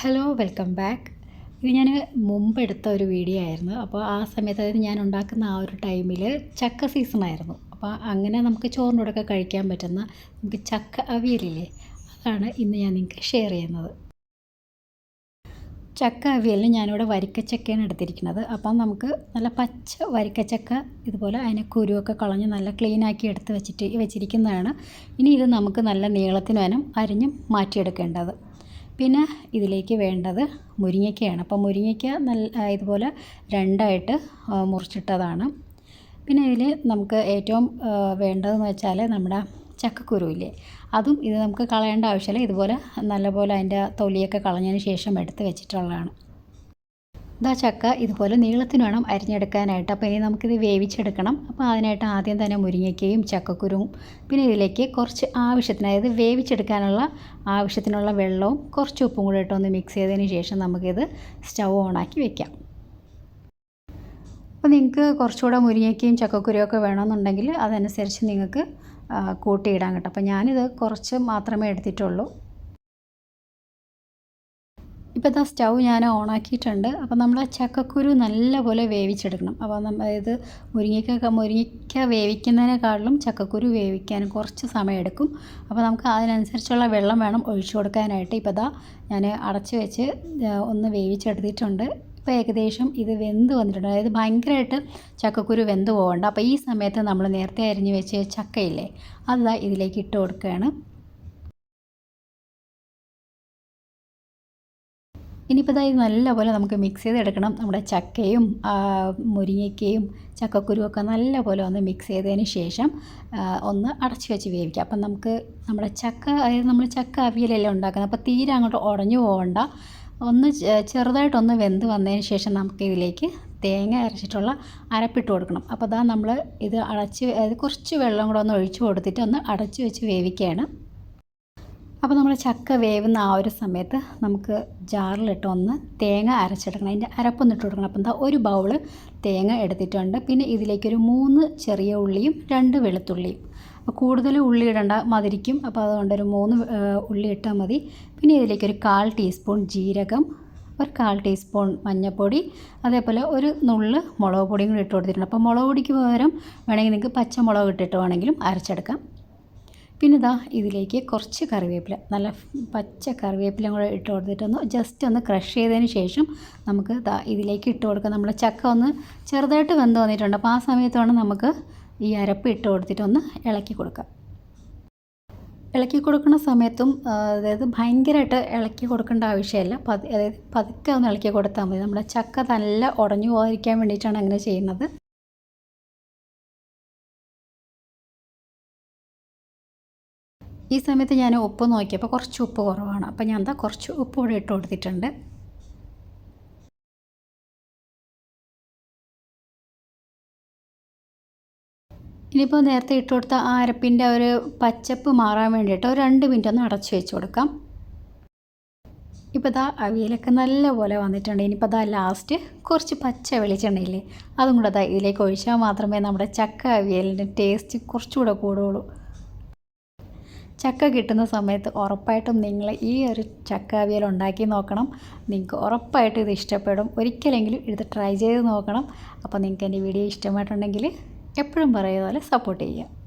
Hello welcome back ഇത് ഞാൻ മുമ്പ് എടുത്ത ഒരു വീഡിയോ ആയിരുന്നു. അപ്പോൾ ആ സമയത്ത് അതായത് ഞാൻ ഉണ്ടാക്കുന്ന ആ ഒരു ടൈമിൽ ചക്ക സീസൺ ആയിരുന്നു. അപ്പോൾ അങ്ങനെ നമുക്ക് ചോറിന്റെ കഴിക്കാൻ പറ്റുന്ന നമുക്ക് ചക്ക അവിയലില്ലേ? അതാണ് ഇന്ന് ഞാൻ നിങ്ങൾക്ക് ഷെയർ ചെയ്യുന്നത്. ചക്ക അവിയലിന് ഞാനിവിടെ വരിക്കച്ചക്കയാണ് എടുത്തിരിക്കുന്നത്. അപ്പം നമുക്ക് നല്ല പച്ച വരിക്കച്ചക്ക ഇതുപോലെ അതിനെ കുരുവൊക്കെ കളഞ്ഞ് നല്ല ക്ലീനാക്കി എടുത്ത് വെച്ചിട്ട് വെച്ചിരിക്കുന്നതാണ്. ഇനി ഇത് നമുക്ക് നല്ല നീളത്തിന് വേണം അരിഞ്ഞും മാറ്റിയെടുക്കേണ്ടത്. പിന്നെ ഇതിലേക്ക് വേണ്ടത് മുരിങ്ങയ്ക്കയാണ്. അപ്പോൾ മുരിങ്ങയ്ക്ക നല്ല ഇതുപോലെ രണ്ടായിട്ട് മുറിച്ചിട്ടതാണ്. പിന്നെ ഇതിൽ നമുക്ക് ഏറ്റവും വേണ്ടതെന്ന് വെച്ചാൽ നമ്മുടെ ചക്കക്കുരു ഇല്ലേ അതും ഇത് നമുക്ക് കളയേണ്ട ആവശ്യമില്ല. ഇതുപോലെ നല്ലപോലെ അതിന്റെ തൊലിയൊക്കെ കളഞ്ഞതിന് ശേഷം എടുത്ത് വെച്ചിട്ടുള്ളതാണ്. ഇതാ ചക്ക ഇതുപോലെ നീളത്തിന് വേണം അരിഞ്ഞെടുക്കാനായിട്ട്. അപ്പോൾ ഇനി നമുക്കിത് വേവിച്ചെടുക്കണം. അപ്പോൾ അതിനായിട്ട് ആദ്യം തന്നെ മുരിങ്ങയ്ക്കയും ചക്കക്കുരുവും പിന്നെ ഇതിലേക്ക് കുറച്ച് ആവശ്യത്തിന് അതായത് വേവിച്ചെടുക്കാനുള്ള ആവശ്യത്തിനുള്ള വെള്ളവും കുറച്ച് ഉപ്പും കൂടെ ഇട്ടൊന്ന് മിക്സ് ചെയ്തതിന് ശേഷം നമുക്കിത് സ്റ്റൗ ഓണാക്കി വെക്കാം. അപ്പോൾ നിങ്ങൾക്ക് കുറച്ചുകൂടെ മുരിങ്ങയ്ക്കയും ചക്കക്കുരുവൊക്കെ വേണമെന്നുണ്ടെങ്കിൽ അതനുസരിച്ച് നിങ്ങൾക്ക് കൂട്ടിയിടാൻ കേട്ടോ. അപ്പോൾ ഞാനിത് കുറച്ച് മാത്രമേ എടുത്തിട്ടുള്ളൂ. ഇപ്പോൾ ഇതാ സ്റ്റൗ ഞാൻ ഓണാക്കിയിട്ടുണ്ട്. അപ്പോൾ നമ്മൾ ആ ചക്കക്കുരു നല്ലപോലെ വേവിച്ചെടുക്കണം. അപ്പോൾ അതായത് മുരിങ്ങയ്ക്ക മുരിങ്ങയ്ക്ക വേവിക്കുന്നതിനേക്കാളും ചക്കക്കുരു വേവിക്കാൻ കുറച്ച് സമയമെടുക്കും. അപ്പോൾ നമുക്ക് അതിനനുസരിച്ചുള്ള വെള്ളം വേണം ഒഴിച്ചു കൊടുക്കാനായിട്ട്. ഇപ്പോൾ ഇതാ ഞാൻ അടച്ചു വെച്ച് ഒന്ന് വേവിച്ചെടുത്തിട്ടുണ്ട്. ഇപ്പോൾ ഏകദേശം ഇത് വെന്ത് വന്നിട്ടുണ്ട്. അതായത് ഭയങ്കരമായിട്ട് ചക്കക്കുരു വെന്ത് പോകണ്ട. അപ്പോൾ ഈ സമയത്ത് നമ്മൾ നേരത്തെ അരിഞ്ഞു വെച്ച് ചക്കയില്ലേ അതാ ഇതിലേക്ക് ഇട്ട് കൊടുക്കുകയാണ്. ഇനിയിപ്പോൾ ഇതായി നല്ലപോലെ നമുക്ക് മിക്സ് ചെയ്തെടുക്കണം. നമ്മുടെ ചക്കയും മുരിങ്ങയ്ക്കയും ചക്കക്കുരുവൊക്കെ നല്ലപോലെ ഒന്ന് മിക്സ് ചെയ്തതിന് ശേഷം ഒന്ന് അടച്ച് വെച്ച് വേവിക്കുക അപ്പം നമുക്ക് നമ്മുടെ ചക്ക അതായത് നമ്മൾ ചക്ക അവിയലെല്ലാം ഉണ്ടാക്കുന്നത്. അപ്പോൾ തീരെ അങ്ങോട്ട് ഉടഞ്ഞു പോകണ്ട ഒന്ന് ചെറുതായിട്ടൊന്ന് വെന്ത് വന്നതിന് ശേഷം നമുക്ക് ഇതിലേക്ക് തേങ്ങ അരച്ചിട്ടുള്ള അരപ്പിട്ട് കൊടുക്കണം. അപ്പോൾ അതാ നമ്മൾ ഇത് അടച്ച് കുറച്ച് വെള്ളം കൂടെ ഒന്ന് ഒഴിച്ച് കൊടുത്തിട്ട് ഒന്ന് അടച്ച് വെച്ച് വേവിക്കുകയാണ്. അപ്പോൾ നമ്മൾ ചക്ക വേവുന്ന ആ ഒരു സമയത്ത് നമുക്ക് ജാറിലിട്ട് ഒന്ന് തേങ്ങ അരച്ചെടുക്കണം. അതിന്റെ അരപ്പൊന്ന് ഇട്ട് കൊടുക്കണം. അപ്പം എന്താ ഒരു ബൗൾ തേങ്ങ എടുത്തിട്ടുണ്ട്. പിന്നെ ഇതിലേക്കൊരു മൂന്ന് ചെറിയ ഉള്ളിയും രണ്ട് വെളുത്തുള്ളിയും. അപ്പോൾ കൂടുതൽ ഉള്ളി ഇടേണ്ട മതിരിക്കും അപ്പോൾ അതുകൊണ്ട് ഒരു മൂന്ന് ഉള്ളി ഇട്ടാൽ മതി. പിന്നെ ഇതിലേക്കൊരു കാൽ ടീസ്പൂൺ ജീരകം ഒരു കാൽ ടീസ്പൂൺ മഞ്ഞൾപ്പൊടി അതേപോലെ ഒരു നുള്ള് മുളക് പൊടിയും കൂടി ഇട്ട് കൊടുത്തിട്ടുണ്ട്. അപ്പോൾ മുളക് പൊടിക്ക് പകരം വേണമെങ്കിൽ നിങ്ങൾക്ക് പച്ചമുളക് ഇട്ടിട്ട് വേണമെങ്കിലും അരച്ചെടുക്കാം. പിന്നെ ഇതാ ഇതിലേക്ക് കുറച്ച് കറിവേപ്പില നല്ല പച്ച കറിവേപ്പിലയും കൂടെ ഇട്ട് കൊടുത്തിട്ടൊന്ന് ജസ്റ്റ് ഒന്ന് ക്രഷ് ചെയ്തതിന് ശേഷം നമുക്ക് ഇതാ ഇതിലേക്ക് ഇട്ട് കൊടുക്കാം. നമ്മുടെ ചക്ക ഒന്ന് ചെറുതായിട്ട് വെന്ത് വന്നിട്ടുണ്ട്. അപ്പോൾ ആ സമയത്താണ് നമുക്ക് ഈ അരപ്പ് ഇട്ട് കൊടുത്തിട്ടൊന്ന് ഇളക്കി കൊടുക്കാം ഇളക്കി കൊടുക്കുന്ന സമയത്തും അതായത് ഭയങ്കരമായിട്ട് ഇളക്കി കൊടുക്കേണ്ട ആവശ്യമില്ല. പതി അതായത് പതുക്കെ ഒന്ന് ഇളക്കി കൊടുത്താൽ മതി. നമ്മുടെ ചക്ക നല്ല ഉടഞ്ഞു പോകാതിരിക്കാൻ വേണ്ടിയിട്ടാണ് അങ്ങനെ ചെയ്യുന്നത്. ഈ സമയത്ത് ഞാൻ ഉപ്പ് നോക്കിയപ്പോൾ കുറച്ച് ഉപ്പ് കുറവാണ്. അപ്പോൾ ഞാൻ എന്താ കുറച്ച് ഉപ്പ് കൂടെ ഇട്ട് കൊടുത്തിട്ടുണ്ട്. ഇനിയിപ്പോൾ നേരത്തെ ഇട്ട് കൊടുത്ത ആ അരപ്പിന്റെ ഒരു പച്ചപ്പ് മാറാൻ വേണ്ടിയിട്ട് ഒരു രണ്ട് മിനിറ്റ് ഒന്ന് അടച്ചു വെച്ച് കൊടുക്കാം. ഇപ്പോൾ ഇതാ അവിയലൊക്കെ നല്ലപോലെ വന്നിട്ടുണ്ട്. ഇനിയിപ്പോൾ അതാ ലാസ്റ്റ് കുറച്ച് പച്ച വെളിച്ചെണ്ണയില്ലേ അതും കൂടെ അതാ ഇതിലേക്ക് ഒഴിച്ചാൽ മാത്രമേ നമ്മുടെ ചക്ക അവിയലിന്റെ ടേസ്റ്റ് കുറച്ചുകൂടെ കൂടുകയുള്ളൂ. ചക്ക കിട്ടുന്ന സമയത്ത് ഉറപ്പായിട്ടും നിങ്ങൾ ഈ ഒരു ചക്ക അവിയൽ ഉണ്ടാക്കി നോക്കണം. നിങ്ങൾക്ക് ഉറപ്പായിട്ടും ഇത് ഇഷ്ടപ്പെടും. ഒരിക്കലെങ്കിലും ഇത് ട്രൈ ചെയ്ത് നോക്കണം. അപ്പോൾ നിങ്ങൾക്ക് എന്റെ വീഡിയോ ഇഷ്ടമായിട്ടുണ്ടെങ്കിൽ എപ്പോഴും പറയുന്ന പോലെ സപ്പോർട്ട് ചെയ്യുക.